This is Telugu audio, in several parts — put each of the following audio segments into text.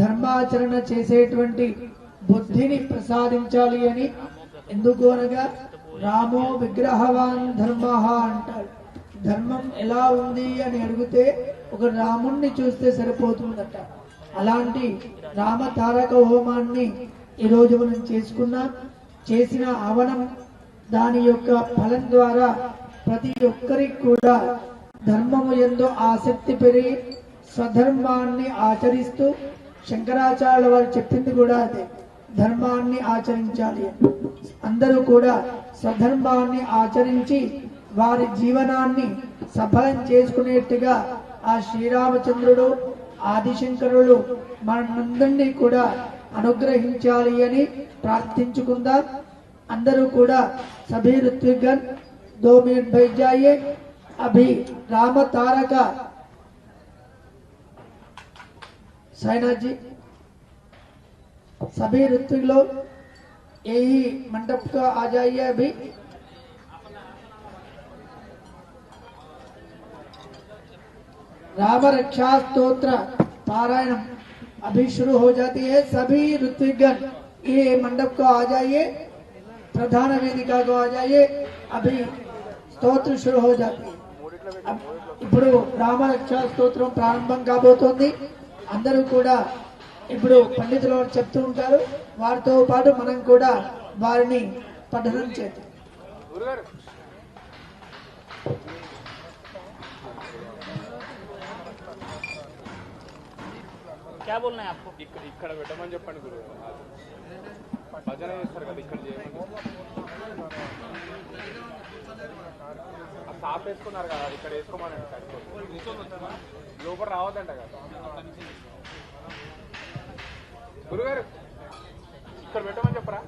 ధర్మాచరణ చేసేటువంటి బుద్ధిని ప్రసాదించాలి అని ఎందుకు అనగా రామో విగ్రహవాన్ ధర్మ అంటాడు ధర్మం ఎలా ఉంది అని అడిగితే ఒక రాముణ్ణి చూస్తే సరిపోతుందట. అలాంటి రామ తారక హోమాన్ని ఈరోజు మనం చేసుకున్నాం. చేసిన అవనం దాని యొక్క ఫలం ద్వారా ప్రతి ఒక్కరికి కూడా ధర్మము ఎందు ఆసక్తి పెరిగి స్వధర్మాన్ని ఆచరిస్తూ శంకరాచార్యుల వారు చెప్పింది కూడా అదే ధర్మాన్ని ఆచరించాలి అని. అందరూ కూడా స్వధర్మాన్ని ఆచరించి వారి జీవనాన్ని సఫలం చేసుకునేట్టుగా ఆ శ్రీరామచంద్రుడు ఆదిశంకరుడు మనందరినీ కూడా అనుగ్రహించాలి అని ప్రార్థించుకుందాం అందరూ కూడా సభీ ऋत्विकगण दो मिनट बैठ जाइए अभी राम तारक साइनाथ जी सभी ऋत्विक लोग यही मंडप का आ जाइए अभी राम रक्षा स्तोत्र पारायण अभी शुरू हो जाती है सभी ऋत्विकगण ये मंडप को आ जाइए प्रधान वेदिका को आ जाइए अभी స్తోత్రం शुरू हो जाती है అబ్- ఇప్పుడు రామరక్ష స్తోత్రం ప్రారంభం కాబోతోంది అందరూ కూడా ఇప్పుడు పండితులు వారు చెప్తూ ఉంటారు వారితో పాటు మనం కూడా వారిని పఠనం చేద్దాం గురుగారు क्या बोलना है आपको ఇక్కడ ఇక్కడ పెట్టమని చెప్పండి గురువు భజన చేస్తారు కదా ఇక్కడ చేయమని ఆ వేసుకున్నారు కదా అది ఇక్కడ వేసుకోమని లోపల రావద్దంట కదా. గురుగారు ఇక్కడ పెట్టమని చెప్పరా?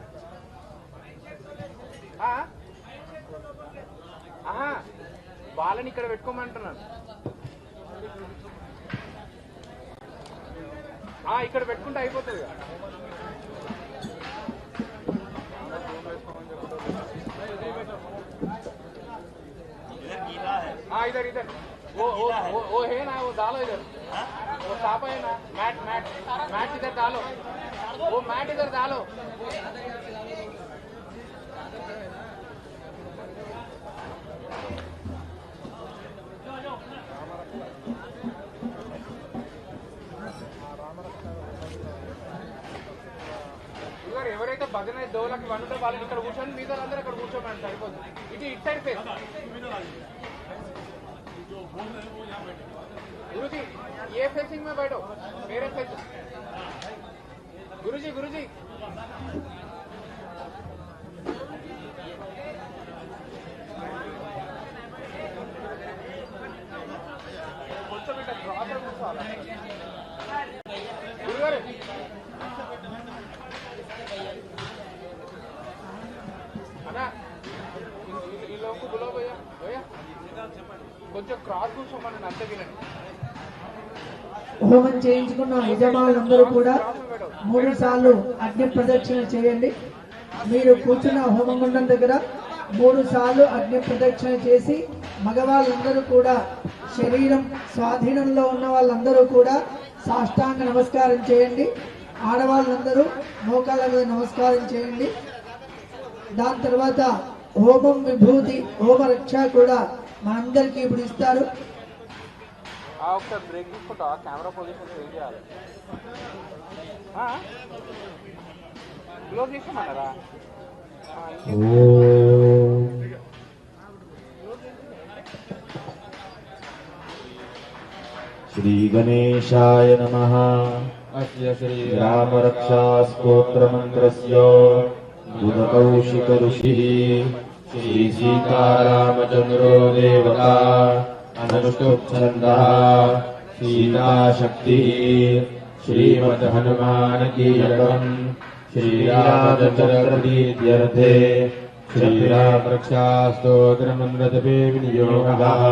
ఆ? ఆహా వాళ్ళని ఇక్కడ పెట్టుకోమంటున్నాను. ఇక్కడ పెట్టుకుంటే అయిపోతుంది కదా. इधर इधर वो वो वो, वो है ना वो डालो इधर वो सापा है ना मैट मैट मैट इधर डालो वो मैट इधर डालो ఇదిగో ఎవరైతే భజన దోలకి వండుతో వాళ్ళని ఇక్కడ కూర్చొని మీతో అందరూ ఇక్కడ కూర్చోమని సరిపోతుంది ఇది ఇట్ సైడ్ ఫేస్ गुरुजी ये फेसिंग में बैठो मेरे फेस गुरुजी गुरुजी కొంచెం ఇట్లా డ్రాప్ కొంచెం క్రాస్ కూర్చోమని అంతే వినండి హోమం చేయించుకున్న యజమానులందరూ కూడా మూడు సార్లు అగ్ని ప్రదక్షిణ చేయండి. మీరు కూర్చున్న హోమగుండం దగ్గర మూడు సార్లు అగ్ని ప్రదక్షిణ చేసి మగవాళ్ళందరూ కూడా శరీరం స్వాధీనంలో ఉన్న వాళ్ళందరూ కూడా సాష్టాంగ నమస్కారం చేయండి. ఆడవాళ్ళందరూ మోకాళ్ళ మీద నమస్కారం చేయండి. దాని తర్వాత ఓమం విభూతి ఓమ రక్ష కూడా మా అందరికి ఇప్పుడు ఇస్తారు. శ్రీ గణేశాయ నమ. అస్య శ్రీ రామరక్షా స్తోత్రమంత్రస్య बुधकौशिक ऋषिः श्रीसीतारामचन्द्रो देवता अनुष्टुप्छन्दः सीताशक्तिः श्रीमद्हनुमानकीलकम् श्रीरामचन्द्रतीत्यर्थे श्रीरामरक्षास्तोत्रमन्वतपे विनियोगः